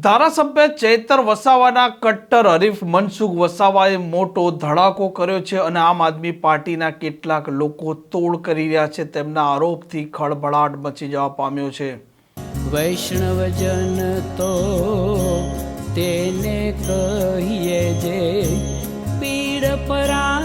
ધારાસભ્ય ચૈતર વસાવાના કટ્ટર હરીફ મનસુખ વસાવાએ મોટો ધડાકો કર્યો છે અને આમ આદમી પાર્ટીના કેટલાક લોકો તોડ કરી રહ્યા છે. તેમના આરોપથી ખળભળાટ મચી જવા પામ્યો છે. વૈષ્ણવજન તો તેને કહીએ જે પીડ પરાઈ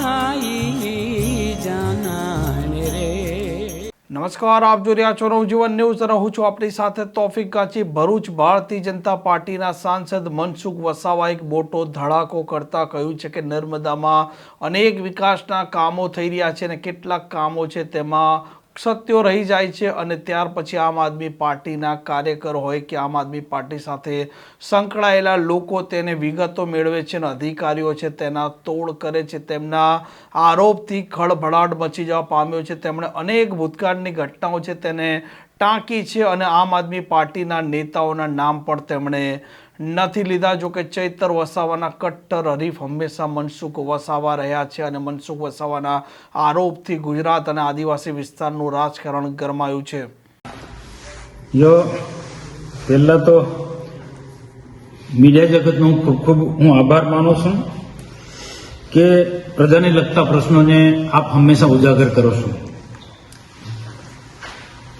નમસ્કાર, આપ જોઈ રહ્યા છો નવજીવન ન્યૂઝ. અને હું છું આપણી સાથે તોફિક કાચી. ભરૂચ ભારતીય જનતા પાર્ટીના સાંસદ મનસુખ વસાવા એક મોટો ધડાકો કરતા કહ્યું છે કે નર્મદામાં અનેક વિકાસના કામો થઈ રહ્યા છે અને કેટલાક કામો છે તેમાં સત્યો રહી જાય છે અને ત્યાર પછી આમ આદમી પાર્ટીના કાર્યકર હોય કે આમ આદમી પાર્ટી સાથે સંકળાયેલા લોકો તેને વિગતો મેળવે છે અને અધિકારીઓ છે તેના તોડ કરે છે. તેમના આરોપથી ખળભળાટ મચી જવા પામ્યો છે. તેમણે અનેક ભૂતકાળની ઘટનાઓ છે તેને ટાંકી છે અને આમ આદમી પાર્ટીના નેતાઓના નામ પણ તેમણે નથી લીધા, જો કે ચૈતર વસાવાના કટ્ટર હરીફ હંમેશા મનસુખ વસાવા રહ્યા છે અને મનસુખ વસાવાના આરોપથી ગુજરાત અને આદિવાસી વિસ્તારનું રાજકારણ ગરમાયું છે. જો પહેલાં તો મીડિયા જગતનો હું ખૂબ ખૂબ હું આભાર માનું છું કે પ્રજાને લગતા પ્રશ્નોને આપ હંમેશા ઉજાગર કરો છો.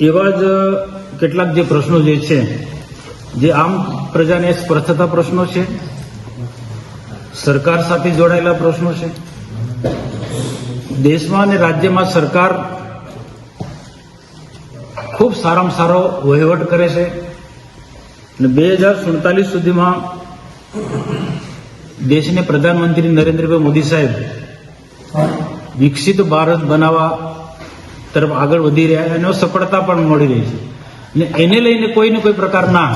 એવા જ કેટલાક જે પ્રશ્નો જે છે જે આમ પ્રજાને સ્પર્શ થતા પ્રશ્નો છે? સરકાર સાથે જોડાયેલા પ્રશ્નો છે? દેશમાં અને રાજ્યમાં સરકાર ખૂબ સારામાં સારો વહીવટ કરે છે અને બે હજાર સુડતાલીસ સુધીમાં દેશને પ્રધાનમંત્રી નરેન્દ્રભાઈ મોદી સાહેબ વિકસિત ભારત બનાવવા તરફ આગળ વધી રહ્યા અને સફળતા પણ મળી રહી છે. અને એને લઈને કોઈને કોઈ પ્રકારના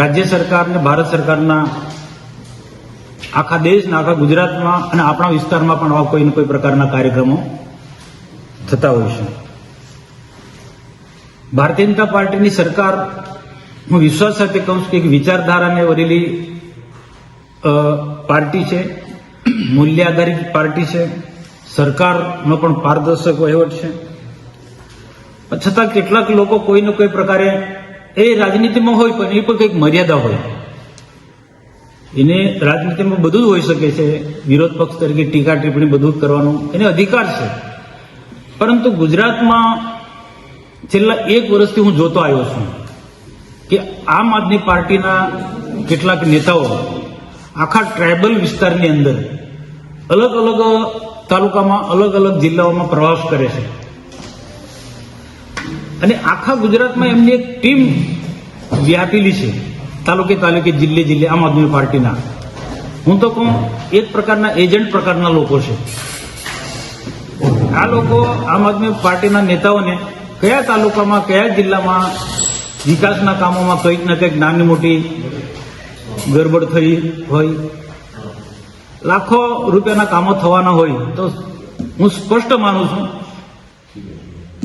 રાજ્ય સરકારને, ભારત સરકારના આખા દેશના, આખા ગુજરાતમાં અને આપણા વિસ્તારમાં પણ આવા કોઈને કોઈ પ્રકારના કાર્યક્રમો થતા હોય છે. ભારતીય જનતા પાર્ટીની સરકાર, હું વિશ્વાસ સાથે કહું છું કે એક વિચારધારાને વરેલી પાર્ટી છે મૂલ્ય આધારિત પાર્ટી છે, સરકારનો પણ પારદર્શક વહીવટ છે. છતાં કેટલાક લોકો કોઈને કોઈ પ્રકારે એ રાજનીતિમાં હોય પણ એ પણ કંઈક મર્યાદા હોય. એને રાજનીતિમાં બધું જ હોઈ શકે છે. વિરોધ પક્ષ તરીકે ટીકા ટિપ્પણી બધું જ કરવાનું એને અધિકાર છે. પરંતુ ગુજરાતમાં છેલ્લા એક વર્ષથી હું જોતો આવ્યો છું કે આમ આદમી પાર્ટીના કેટલાક નેતાઓ આખા ટ્રાઇબલ વિસ્તારની અંદર અલગ અલગ તાલુકામાં અલગ અલગ જિલ્લાઓમાં પ્રવાસ કરે છે. અને આખા ગુજરાતમાં એમની એક ટીમ વ્યાપેલી છે. તાલુકે તાલુકે, જિલ્લે જિલ્લે આમ આદમી પાર્ટીના. હું તો કહું, એક પ્રકારના એજન્ટ પ્રકારના લોકો છે. આ લોકો આમ આદમી પાર્ટીના નેતાઓને કયા તાલુકામાં, કયા જિલ્લામાં વિકાસના કામોમાં કંઈક ને કંઈક નાની મોટી ગરબડ થઈ હોય, લાખો રૂપિયાના કામો થવાના હોય, તો હું સ્પષ્ટ માનું છું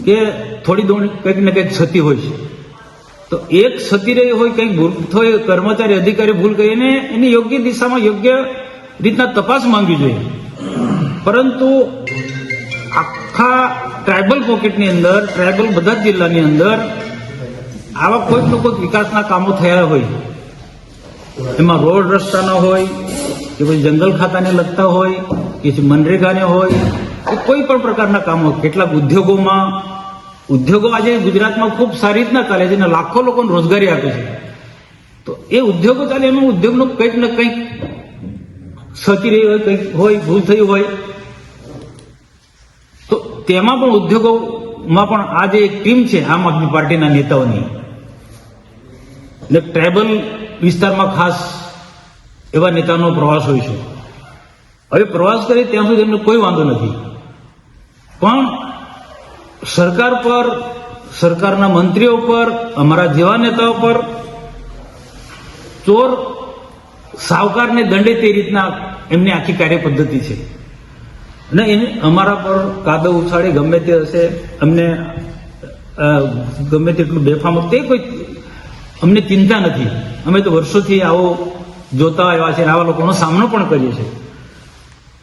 કે થોડી દોડી કંઈક ને કંઈક થતી હોય છે. તો એક સતી રહી હોય, કંઈક ભૂલ થઈ કર્મચારી, અધિકારી ભૂલ કરી એને યોગ્ય દિશામાં યોગ્ય રીતના તપાસ માંગવી જોઈએ. પરંતુ આખા ટ્રાયબલ પોકેટની અંદર ટ્રાયબલ બધા જિલ્લાની અંદર આવા કોઈક ને કોઈક વિકાસના કામો થયા હોય. એમાં રોડ રસ્તાના હોય, કે પછી જંગલ ખાતાને લગતા હોય, કે મનરેગાને હોય કોઈ પણ પ્રકારના કામો, કેટલાક ઉદ્યોગોમાં, ઉદ્યોગો આજે ગુજરાતમાં ખૂબ સારી રીતના ચાલે છે અને લાખો લોકોને રોજગારી આપે છે. તો એ ઉદ્યોગો ચાલે, એમાં ઉદ્યોગનું કંઈક ને કંઈક સતી રહી હોય, કંઈક હોય, ભૂલ થઈ હોય. તો તેમાં પણ ઉદ્યોગોમાં પણ આ જે એક ટીમ છે, આમ આદમી પાર્ટીના નેતાઓની, એટલે ટ્રાઇબલ વિસ્તારમાં ખાસ એવા નેતાનો પ્રવાસ હોય છે. હવે પ્રવાસ કરે ત્યાં સુધી એમને કોઈ વાંધો નથી. પણ સરકાર પર, સરકારના મંત્રીઓ પર, અમારા જેવા નેતાઓ પર ચોર સાવકારને દંડે તે રીતના એમની આખી કાર્ય પદ્ધતિ છે. અને એને અમારા પર કાદવ ઉછાળે ગમે તે હશે, અમને ગમે તેટલું બેફામ તે કોઈ અમને ચિંતા નથી. અમે તો વર્ષોથી આવો જોતા આવ્યા છે આવા લોકોનો સામનો પણ કરીએ છીએ.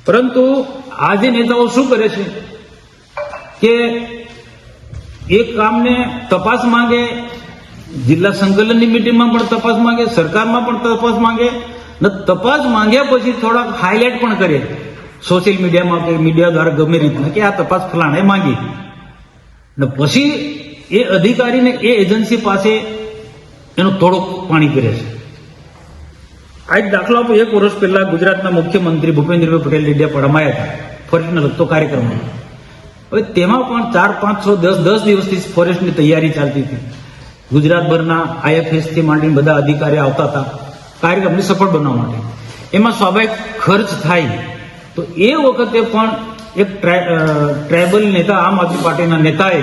પરંતુ આજે નેતાઓ શું કરે છે? કે એક કામને તપાસ માંગે, જિલ્લા સંકલનની મિટિંગમાં પણ તપાસ માંગે, સરકારમાં પણ તપાસ માંગે, ને તપાસ માંગ્યા પછી થોડાક હાઇલાઇટ પણ કરે સોશિયલ મીડિયામાં કે મીડિયા દ્વારા ગમે રીતના કે આ તપાસ ફલાણે માંગી. ને પછી એ અધિકારીને એ એજન્સી પાસે એનું થોડોક પાણી કરે છે. આ એક દાખલો આપો, એક વર્ષ પહેલા ગુજરાતના મુખ્યમંત્રી ભૂપેન્દ્રભાઈ પટેલ ડેડિયાપાડામાં આવ્યા હતા. ફરીને લગતો કાર્યક્રમ હવે તેમાં પણ ચાર પાંચ છ દસ દસ દિવસથી ફોરેસ્ટની તૈયારી ચાલતી હતી. ગુજરાતભરના આઈએફએસથી માંડીને બધા અધિકારીઓ આવતા હતા. કાર્યક્રમને સફળ બનાવવા માટે. એમાં સ્વાભાવિક ખર્ચ થાય. તો એ વખતે પણ એક અ, નેતા આમ આદમી પાર્ટીના નેતાએ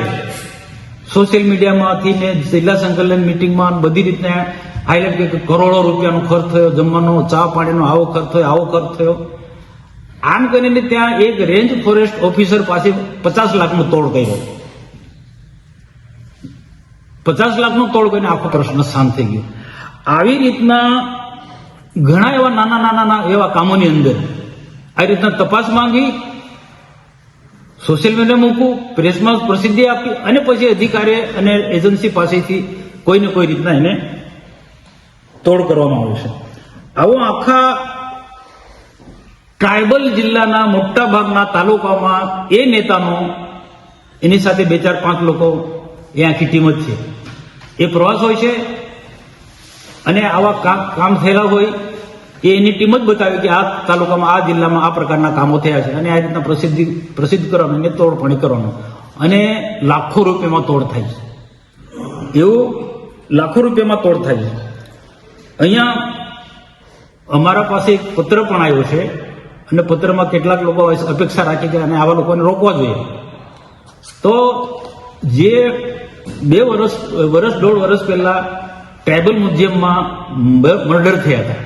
સોશિયલ મીડિયામાંથી ને જિલ્લા સંકલન મિટિંગમાં બધી રીતના હાઇલાઇટ કે કરોડો રૂપિયાનો ખર્ચ થયો જમવાનો ચા પાણીનો આવો ખર્ચ થયો આવો ખર્ચ થયો. આમ કરીને ત્યાં એક રેન્જ ફોરેસ્ટ ઓફિસર પાસે પચાસ લાખનો તોડ કર્યો. પચાસ લાખનો તોડ કરીને આખો પ્રશ્ન શાંત થઈ ગયો. આવી રીતના ઘણા એવા નાના નાના એવા કામોની અંદર આ રીતના તપાસ માંગી સોશિયલ મીડિયા મૂકવું પ્રેસમાં પ્રસિદ્ધિ આપી અને પછી અધિકારી અને એજન્સી પાસેથી કોઈને કોઈ રીતના એને તોડ કરવામાં આવે છે. આવો આખા ટ્રાયબલ જિલ્લાના મોટા ભાગના તાલુકામાં એ નેતાનો, એની સાથે બે ચાર પાંચ લોકો એ આખી ટીમ જ છે. એ પ્રવાસ હોય છે અને આવા કામ કામ થયેલા હોય એ એની ટીમ જ બતાવે કે આ તાલુકામાં, આ જિલ્લામાં આ પ્રકારના કામો થયા છે અને આ રીતના પ્રસિદ્ધિ, પ્રસિદ્ધ કરવાનું અને તોડપાણી કરવાનું. અને લાખો રૂપિયામાં તોડ થાય છે. એવું લાખો રૂપિયામાં તોડ થાય છે. અહીંયા અમારા પાસે એક પત્ર પણ આવ્યો છે. અને પત્રમાં કેટલાક લોકો અપેક્ષા રાખી છે અને આવા લોકોને રોકવા જોઈએ. તો જે બે વર્ષ વર્ષ, દોઢ વર્ષ પહેલા ટ્રાઇબલ મ્યુઝિયમમાં મર્ડર થયા હતા.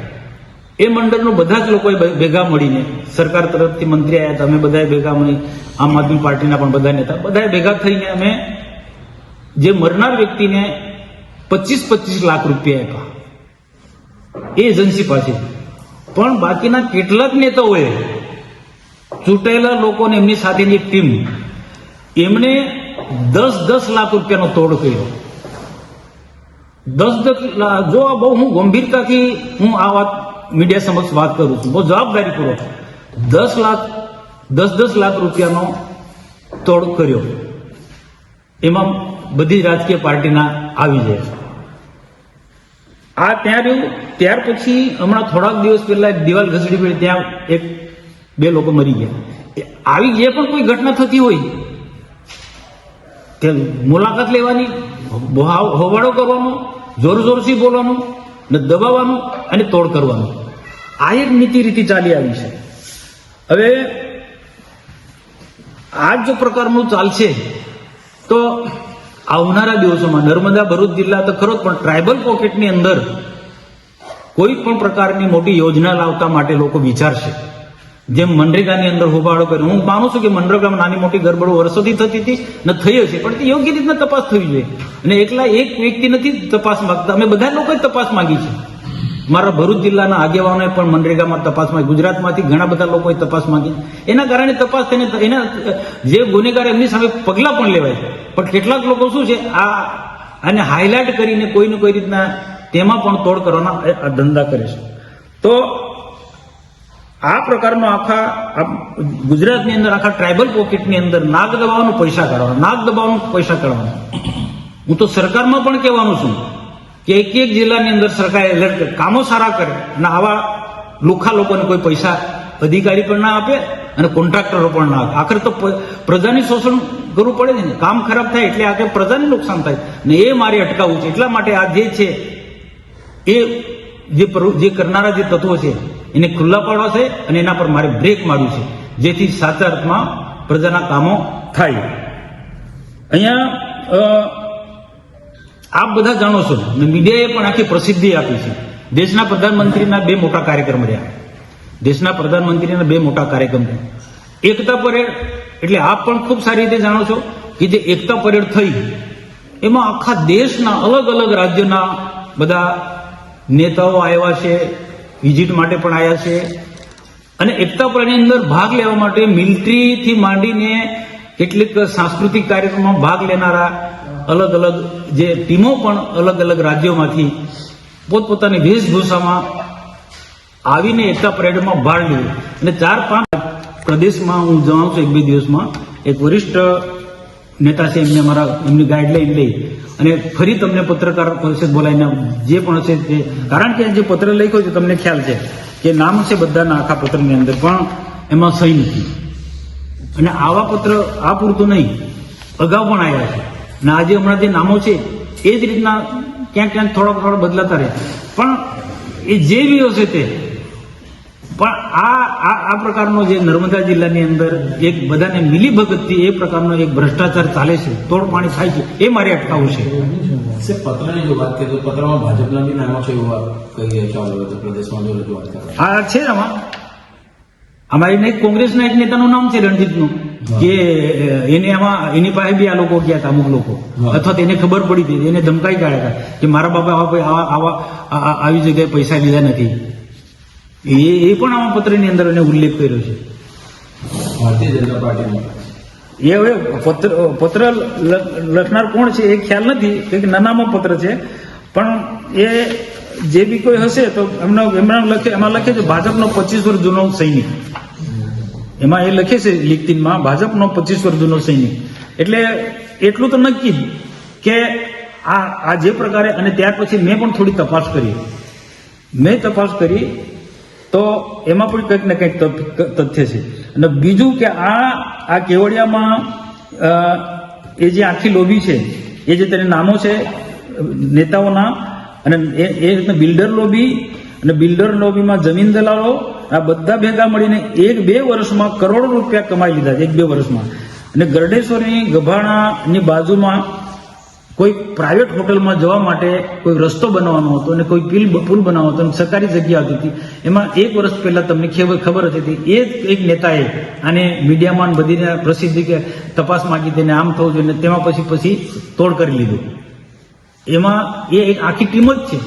એ મંડળનો બધા જ લોકોએ ભેગા મળીને, સરકાર તરફથી મંત્રી આવ્યા હતા, અમે બધાએ ભેગા મળી, આમ આદમી પાર્ટીના પણ બધા નેતા, બધાએ ભેગા થઈને અમે જે મરનાર વ્યક્તિને પચીસ પચીસ લાખ રૂપિયા આપ્યા. એ એજન્સી પાસે. પણ બાકીના કેટલાક નેતાઓએ ચૂંટાયેલા લોકોને એમની સાથેની ટીમ એમણે દસ દસ લાખ રૂપિયાનો તોડ કર્યો. દસ દસ જો બહુ હું ગંભીરતાથી હું આ વાત મીડિયા સમક્ષ વાત કરું છું, બહુ જવાબદારી પૂર્વક દસ લાખ, દસ દસ લાખ રૂપિયાનો તોડ કર્યો. એમાં બધી રાજકીય પાર્ટીના આવી જાય આ ત્યાં રહ્યું. ત્યાર પછી હમણાં થોડાક દિવસ પહેલા દિવાલ ઘસડી પડી, ત્યાં એક બે લોકો મરી ગયા. આવી જે પણ કોઈ ઘટના થતી હોય, તે મુલાકાત લેવાની હોવાળો કરવાનો, જોર જોરથી બોલવાનું, ને દબાવવાનું અને તોડ કરવાનું. આ એક નીતિ રીતિ ચાલી આવી છે. હવે, આ જો પ્રકારનું ચાલશે તો આવનારા દિવસોમાં નર્મદા, ભરૂચ જિલ્લા તો ખરો પણ ટ્રાયબલ પોકેટની અંદર કોઈ પણ પ્રકારની મોટી યોજના લાવતા માટે લોકો વિચારશે. જેમ મનરેગાની અંદર હોબાળો કર્યો. હું માનું છું કે મનરેગામાં નાની મોટી ગરબડો વર્ષોથી થતી હતી ને થઈ હશે, પણ તે યોગ્ય રીતના તપાસ થવી જોઈએ. અને એકલા એક વ્યક્તિ નથી તપાસ માંગતા. અમે બધા લોકોએ તપાસ માંગી છે. મારા ભરૂચ જિલ્લાના આગેવાનોએ પણ મનરેગામાં તપાસ માંગી. ગુજરાતમાંથી ઘણા બધા લોકોએ તપાસ માંગી. એના કારણે તપાસ થઈને એના, જે ગુનેગાર એમની સામે પગલાં પણ લેવાય છે. પણ કેટલાક લોકો શું છે, આ, આને હાઇલાઇટ કરીને કોઈને કોઈ રીતના તેમાં પણ તોડ કરવાના ધંધા કરે છે. તો આ પ્રકારનો આખા ગુજરાતની અંદર આખા ટ્રાઇબલ પોકેટની અંદર નાક દબાવવાનું પૈસા કાઢવાનું, નાક દબાવવાનું પૈસા કાઢવાનું. હું તો સરકારમાં પણ કહેવાનું છું. કે એક એક જિલ્લાની અંદર સરકાર એલર્ટ કરે કામો સારા કરે અને આવા લુખા લોકોને કોઈ પૈસા અધિકારી પણ ના આપે અને કોન્ટ્રાક્ટરો પણ ના આપે. આખરે તો પ્રજાની શોષણ કરવું પડે ને. કામ ખરાબ થાય એટલે આખરે પ્રજાને નુકસાન થાય. ને એ મારે અટકાવવું છે. એટલા માટે આ જે છે, એ જે જે કરનારા જે તત્વો છે, એને ખુલ્લા પાડવા છે અને એના પર મારે બ્રેક મારવું છે. જેથી સાચા અર્થમાં પ્રજાના કામો થાય. અહીંયા આપ બધા જાણો છો ને મીડિયાએ પણ આખી પ્રસિદ્ધિ આપી છે. દેશના પ્રધાનમંત્રીના બે મોટા કાર્યક્રમ રહ્યા. દેશના પ્રધાનમંત્રીના બે મોટા કાર્યક્રમ રહ્યા. એકતા પરેડ, એટલે આપ પણ ખૂબ સારી રીતે જાણો છો કે જે એકતા પરેડ થઈ, એમાં આખા દેશના અલગ અલગ રાજ્યના બધા નેતાઓ આવ્યા છે, વિઝિટ માટે પણ આવ્યા છે. અને એકતા પરેડની અંદર ભાગ લેવા માટે મિલિટરીથી માંડીને કેટલીક સાંસ્કૃતિક કાર્યક્રમમાં ભાગ લેનારા અલગ અલગ જે ટીમો પણ અલગ અલગ રાજ્યોમાંથી પોતપોતાની વેશભૂષામાં આવીને એકતા પરેડમાં ભાગ લીધો અને ચાર પાંચ પ્રદેશમાં હું જણાવું છું એક બે દિવસમાં. એક વરિષ્ઠ નેતા છે, એમને મારા એમની ગાઈડલાઈન લઈ. અને ફરી તમને પત્રકાર પરિષદ બોલાવીને જે પણ હશે તે કારણ કે જે પત્ર લખ્યો છે તમને ખ્યાલ છે કે નામ છે બધાના આખા પત્રની અંદર, પણ એમાં સહી નથી. અને આવા પત્ર આ પૂરતું નહીં. અગાઉ પણ આવ્યા છે. અને આજે હમણાં જે નામો છે એ જ રીતના ક્યાંક ક્યાંક થોડોક થોડો બદલાતા રહે. પણ એ જે બી હશે તે પણ આ આ આ પ્રકારનો જે નર્મદા જિલ્લાની અંદર એક બધાને મિલીભગતથી એ પ્રકારનો એક ભ્રષ્ટાચાર ચાલે છે તોડ પાણી થાય છે એ મારે અટકાવવું છે. પત્રની જો વાત કરીએ તો પત્રમાં ભાજપના બી નામો છે એવું કહી રહ્યા પ્રદેશમાં જો રજૂઆત આ છે આમાં. અમારી કોંગ્રેસના એક નેતાનું નામ છે રણજીતનું. કે એને એમાં એની પાસે બી આ લોકો ગયા હતા અમુક લોકો. અથવા તેને ખબર પડી હતી એને ધમકાઈ કાઢ્યા હતા કે મારા બાપા આવા આવા આવા જગ્યાએ પૈસા લીધા નથી. એ એ પણ આવા પત્રની અંદર એને ઉલ્લેખ કર્યો છે. ભારતીય જનતા પાર્ટીમાં. એ હવે પત્ર પત્ર લખનાર કોણ છે એ ખ્યાલ નથી કંઈક નાનામાં પત્ર છે. પણ એ જે બી કોઈ હશે તો એમનો એમના લખે એમાં લખે છે ભાજપનો પચીસ વર્ષ જૂનો સૈનિક. એમાં એ લખે છે લિખતીનમાં ભાજપનો પચીસ વર્ષ જૂનો સૈનિક. એટલે એટલું તો નક્કી કે આ આ જે પ્રકારે અને ત્યાર પછી મેં પણ થોડી તપાસ કરી. મેં તપાસ કરી તો એમાં પણ કંઈક ને કંઈક તથ- તથ્ય છે. અને બીજું કે આ આ કેવડિયામાં એ જે આખી લોબી છે, એ જે તેને નામો છે, નેતાઓના, અને એ રીતના બિલ્ડર લોબી અને બિલ્ડર લોબીમાં જમીન દલાલો આ બધા ભેગા મળીને એક બે વર્ષમાં કરોડો રૂપિયા કમાઈ લીધા એક બે વર્ષમાં. અને ગરડેશ્વરની ગભાણાની બાજુમાં કોઈ પ્રાઇવેટ હોટલમાં જવા માટે કોઈ રસ્તો બનાવવાનો હતો અને કોઈ પુલ પુલ બનાવવાનો હતો અને સરકારી જગ્યા હતી હતી. એમાં એક વર્ષ પહેલા તમને ખબર ખબર હતી એ એક નેતાએ આને મીડિયામાં બધીને પ્રસિદ્ધિ કે તપાસ માંગી તેને આમ થવું જોઈએ અને તેમાં પછી પછી તોડ કરી લીધું. એમાં એ એક આખી ટીમ જ છે.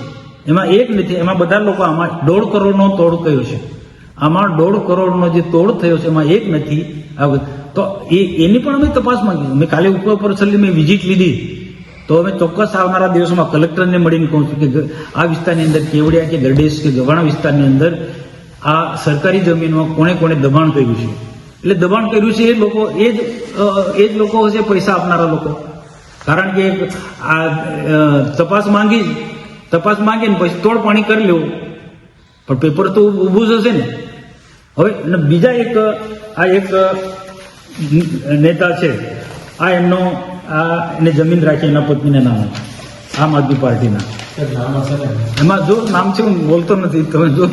એમાં એક નથી, એમાં બધા લોકો આમાં દોઢ કરોડનો તોડ કયો છે. આમાં દોઢ કરોડનો જે તોડ થયો છે, એમાં એક નથી. તો એ, એની પણ અમે તપાસ માંગી. મેં કાલે ઉપર પર છેલ્લી મેં વિઝિટ લીધી. તો અમે ચોક્કસ આવનારા દિવસોમાં કલેક્ટરને મળીને કહું છું કે આ વિસ્તારની અંદર કેવડિયા કે ગરડેશ કે ગવાણા વિસ્તારની અંદર આ સરકારી જમીનમાં કોણે કોણે દબાણ કર્યું છે. એટલે દબાણ કર્યું છે એ લોકો, એ જ એ જ લોકો હશે પૈસા આપનારા લોકો. કારણ કે આ તપાસ માંગી, તપાસ માંગીને પછી તોડ પાણી કરી લેવું. પણ પેપર તો ઊભું જ હશે ને. હવે અને બીજા એક આ એક નેતા છે આ એમનો આ એને જમીન રાખી એના પત્નીને નામે. આમ આદમી પાર્ટીના. એમાં જો નામ છે હું બોલતો નથી તમે જો.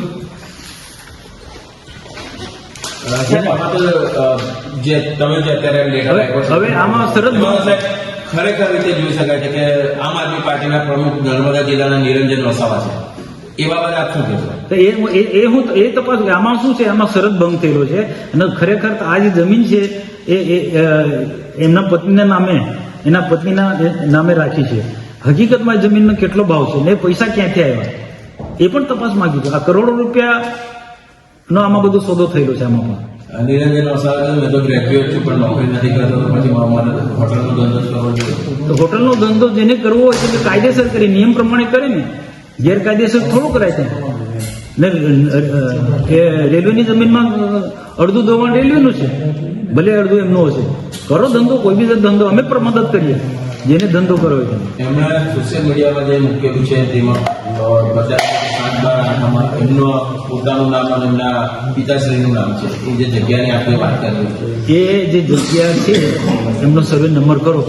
હવે- હવે આમાં સરસ ખરેખર રીતે જોઈ શકાય છે કે આમ આદમી પાર્ટીના પ્રમુખ નર્મદા જિલ્લાના નિરંજન વસાવા છે. એ બધા શું છે? તો એ એ- હું એ તપાસ આમાં શું છે? આમાં શરત ભંગ થયેલો છે. અને ખરેખર આ જે જમીન છે એ એમના પત્નીના નામે એના પત્નીના નામે રાખી છે. હકીકતમાં જમીનનો કેટલો ભાવ છે? ને પૈસા ક્યાંથી આવ્યા? એ પણ તપાસ માંગી છે આ કરોડો રૂપિયા નો આમાં બધો સોદો થયેલો છે આમાં પણ. નિરંજન વસાવા મેં તો ગ્રેજ્યુએટ છું પણ નોકરી નથી કરતો પછી મારે હોટલનો ધંધો કરવો જોઈએ. તો હોટલનો ધંધો જેને કરવો હોય તે કાયદેસર કરી નિયમ પ્રમાણે કરે ને ગેરકાયદેસર થોડું કરાય છે ને એ રેલવેની જમીનમાં અડધું ધોવાણ રેલવેનું છે. ભલે અડધું એમનું હશે. કરો ધંધો કોઈ બી ધંધો. અમે પણ મદદ કરીએ. જેને ધંધો કરવો હોય એમણે સોશિયલ મીડિયામાં જે મૂકેલું છે તેમાં એમનો પોતાનું નામ અને એમના પિતાશ્રીનું નામ છે. એ જે જગ્યાની આપણે વાત કરી એ જે જગ્યા છે એમનો સર્વે નંબર કરો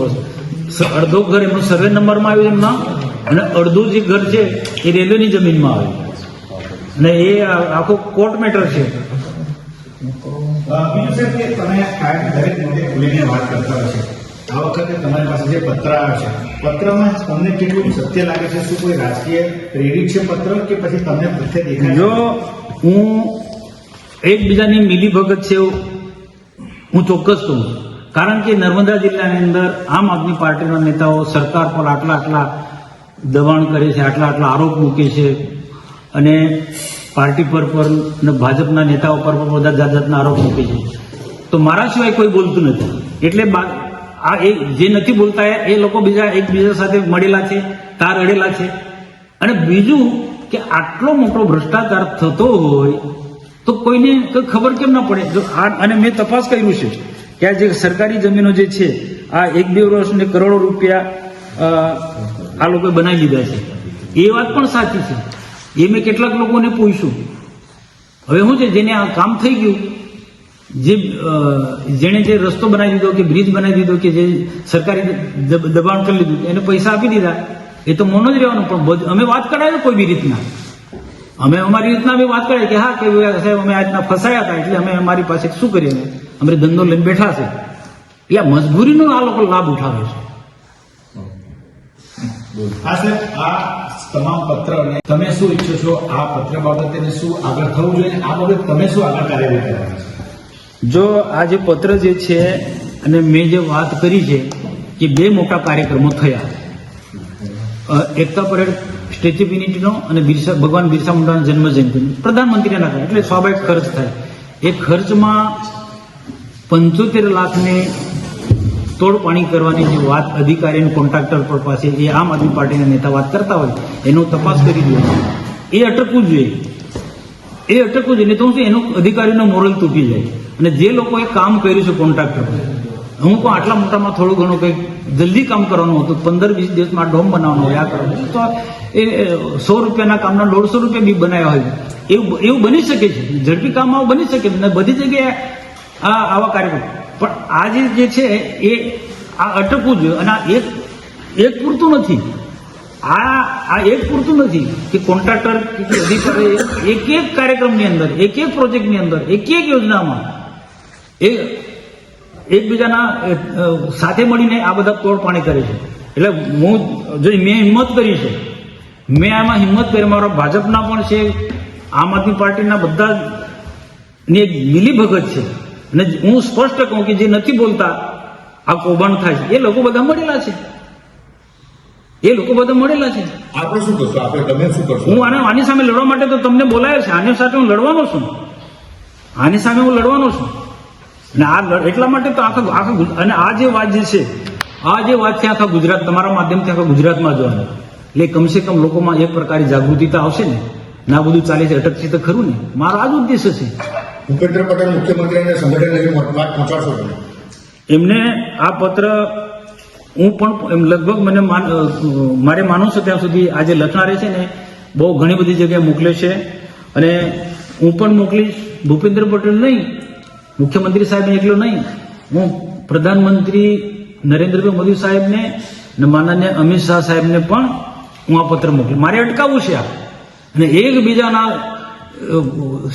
અડધો ઘર એમનો સર્વે નંબરમાં આવ્યું એમના. અને અડધું જે ઘર છે એ રેલવેની જમીનમાં આવે. અને એ આખો કોર્ટ મેટર છે. બીજું સર કે તમે કાયમ દરેક ખુલીને વાત કરતા છે. આ વખતે તમારી પાસે જે પત્ર છે પત્રમાં તમને કેટલું સત્ય લાગે છે? શું કોઈ રાજકીય પ્રેરિત છે પત્ર કે પછી તમને તથ્ય દેખાય જો હું એકબીજાની મિલીભગત છે હું ચોક્કસ છું. કારણ કે નર્મદા જિલ્લાની અંદર આમ આદમી પાર્ટીના નેતાઓ સરકાર પર આટલા આટલા દબાણ કરે છે, આટલા આટલા આરોપ મૂકે છે. અને પાર્ટી પર પર અને ભાજપના નેતાઓ પર પણ બધા જાત જાતના આરોપ મૂકે છે. તો મારા સિવાય કોઈ બોલતું નથી. એટલે આ એ જે નથી બોલતા એ- લોકો બીજા એકબીજા સાથે મળેલા છે, તાર અડેલા છે. અને બીજું કે આટલો મોટો ભ્રષ્ટાચાર થતો હોય તો કોઈને કંઈ ખબર કેમ ના પડે? અને મેં તપાસ કર્યું છે કે આ જે સરકારી જમીનો જે છે, આ એક બે વર્ષને કરોડો રૂપિયા આ લોકોએ બનાવી લીધા છે. એ વાત પણ સાચી છે. એ મેં કેટલાક લોકોને પૂછ્યું. હવે શું છે? જેને આ કામ થઈ ગયું, જે જેણે જે રસ્તો બનાવી દીધો કે બ્રિજ બનાવી દીધો કે જે સરકારી દબાણ કરી લીધું, એને પૈસા આપી દીધા. એ તો મોનો જ રહેવાનું, પણ અમે વાત કરાવી કોઈ બી રીતના. અમે અમારી રીતના અમે વાત કરીએ કે હા, કે સાહેબ અમે આ રીતના ફસાયા હતા, એટલે અમે અમારી પાસે શું કરીએ અમે? ધંધો લઈને બેઠા છે. એટલે મજબૂરીનો આ લોકો લાભ ઉઠાવે છે. હા, સાહેબ, આ તમામ પત્રને તમે શું ઈચ્છો છો, આ પત્ર બાબતે શું આગળ થવું જોઈએ, આ બાબતે તમે શું આગળ કાર્યવાહી કરવાના જો આ જે પત્ર જે છે અને મેં જે વાત કરી છે કે બે મોટા કાર્યક્રમો થયા. એકતા પરેડ સ્ટેચ્યુ ઓફ યુનિટીનો અને બિરસા, ભગવાન બિરસા મુંડાના જન્મ જયંતિનો પ્રધાનમંત્રીના એટલે સ્વાભાવિક ખર્ચ થાય. એ ખર્ચમાં પંચોતેર લાખની તોડપાણી કરવાની જે વાત અધિકારી કોન્ટ્રાક્ટર પર પાસે એ આમ આદમી પાર્ટીના નેતા વાત કરતા હોય, એનો તપાસ કરી જોઈએ. એ અટકવું જોઈએ. એ અટકવું જોઈએ તો શું એનું અધિકારીનો મોરલ તૂટી જાય. અને જે લોકોએ કામ કર્યું છે કોન્ટ્રાક્ટર હું પણ આટલા મોટામાં થોડું ઘણું કંઈક જલ્દી કામ કરવાનું હતું, પંદર વીસ દિવસમાં ડોમ બનાવવાનું હોય, આ કરવાનું. તો એ સો રૂપિયાના કામના દોઢસો રૂપિયા બી બનાવ્યા હોય. એવું એવું બની શકે છે, ઝડપી કામ આવું બની શકે બધી જગ્યાએ આ આવા કાર્યક્રમ પણ આ જે છે, એ આ અટકવું જોઈએ અને આ એક એક પૂરતું નથી. આ આ એક પૂરતું નથી કે કોન્ટ્રાક્ટર, કે અધિકારી એક એક કાર્યક્રમની અંદર, એક એક પ્રોજેક્ટની અંદર, એક એક યોજનામાં એ એકબીજાના સાથે મળીને આ બધા તોડપાણી કરે છે. એટલે હું જો મેં હિંમત કરી છે, મેં આમાં હિંમત કરી, મારા ભાજપના પણ છે, આમ આદમી પાર્ટીના બધા ની એક મિલીભગત છે. અને હું સ્પષ્ટ કહું કે જે નથી બોલતા આ કૌભાંડ થાય છે. એ લોકો બધા મળેલા છે. એ લોકો બધા મળેલા છે. આપણે શું કરશો? આપણે તમે શું કરશો? હું આને આની સામે લડવા માટે તો તમને બોલાયો છે. આની સાથે હું લડવાનો છું. આની સામે હું લડવાનો છું. અને આ એટલા માટે તો આખા આખા અને આ જે વાત જે છે આ જે વાત છે આખા ગુજરાત તમારા માધ્યમથી આખા ગુજરાતમાં જવાનું. એટલે કમસે કમ લોકોમાં એક પ્રકારની જાગૃતિ તો આવશે ને. ના બધું ચાલે છે અટકશે તો ખરું ને. મારો આ જ ઉદ્દેશ છે. ભૂપેન્દ્ર પટેલ મુખ્યમંત્રીને સંગઠન લઈને વાત પહોંચાડશો એમને આ પત્ર હું પણ એમ લગભગ મને માન- મારે માનું છું ત્યાં સુધી આજે લખનારે છે ને બહુ ઘણી બધી જગ્યાએ મોકલે છે. અને હું પણ મોકલીશ. ભૂપેન્દ્ર પટેલ નહીં. મુખ્યમંત્રી સાહેબને એકલો નહીં. હું પ્રધાનમંત્રી નરેન્દ્રભાઈ મોદી સાહેબને અને માનનીય અમિત શાહ સાહેબને પણ હું આ પત્ર મોકલું મારે અટકાવવું છે આ. અને એકબીજાના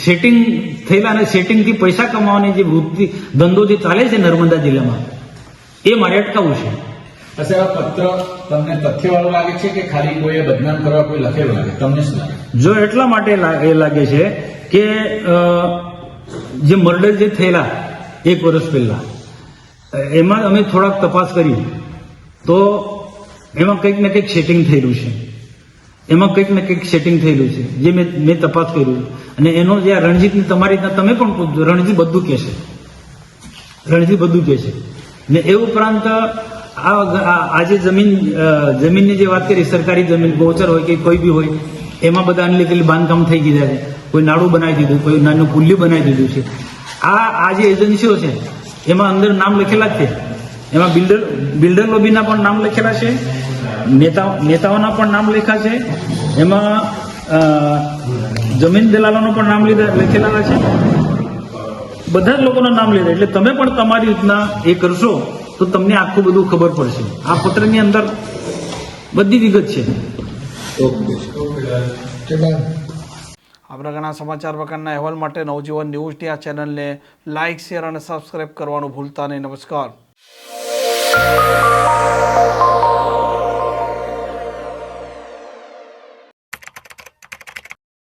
સેટિંગ થયેલા અને સેટિંગથી પૈસા કમાવાની જે વૃત્તિ ધંધો જે ચાલે છે નર્મદા જિલ્લામાં એ મારે અટકાવવું છે. સર આ પત્ર તમને તથ્યવાળું લાગે છે કે ખાલી કોઈએ બદનામ કરવા કોઈ લખેલું લાગે? તમને શું લાગે? જો એટલા માટે એ લાગે છે કે જે મર્ડર જે થયેલા એક વર્ષ પહેલા એમાં અમે થોડાક તપાસ કરી. તો એમાં કંઈક ને કંઈક સેટિંગ થયેલું છે. એમાં કંઈક ને કંઈક સેટિંગ થયેલું છે, જે મેં મેં તપાસ કર્યું અને એનો જે આ રણજીતની તમારી રીતના તમે પણ પૂછજો રણજીત બધું કહેશે. રણજીત બધું કહે છે ને એ ઉપરાંત આ આ- આ જમીન જમીનની જે વાત કરી, સરકારી જમીન, ગોચર હોય કે કોઈ બી હોય, એમાં બધા અનલીગલી બાંધકામ થઈ ગયા છે. કોઈ નાડું બનાવી દીધું, કોઈ નાનું પુલ્લી બનાવી દીધું છે. આ આ જે એજન્સીઓ છે, એમાં અંદર નામ લખેલા જ છે. એમાં બિલ્ડર બિલ્ડર લોબીના પણ નામ લખેલા છે. નેતા નેતાઓના પણ નામ લખ્યા છે. એમાં જમીન દલાલોનું પણ નામ લીધા લખેલા છે. બધા જ લોકોના નામ લીધા. એટલે તમે પણ તમારી રીતના એ કરશો તો તમને આખું બધું ખબર પડશે. આ પત્રની અંદર બધી વિગત છે. આ પ્રકારના સમાચાર પ્રકારના અહેવાલ માટે નવજીવન ન્યૂઝની આ ચેનલને લાઇક શેર અને સબસ્ક્રાઇબ કરવાનું ભૂલતા નહીં. નમસ્કાર.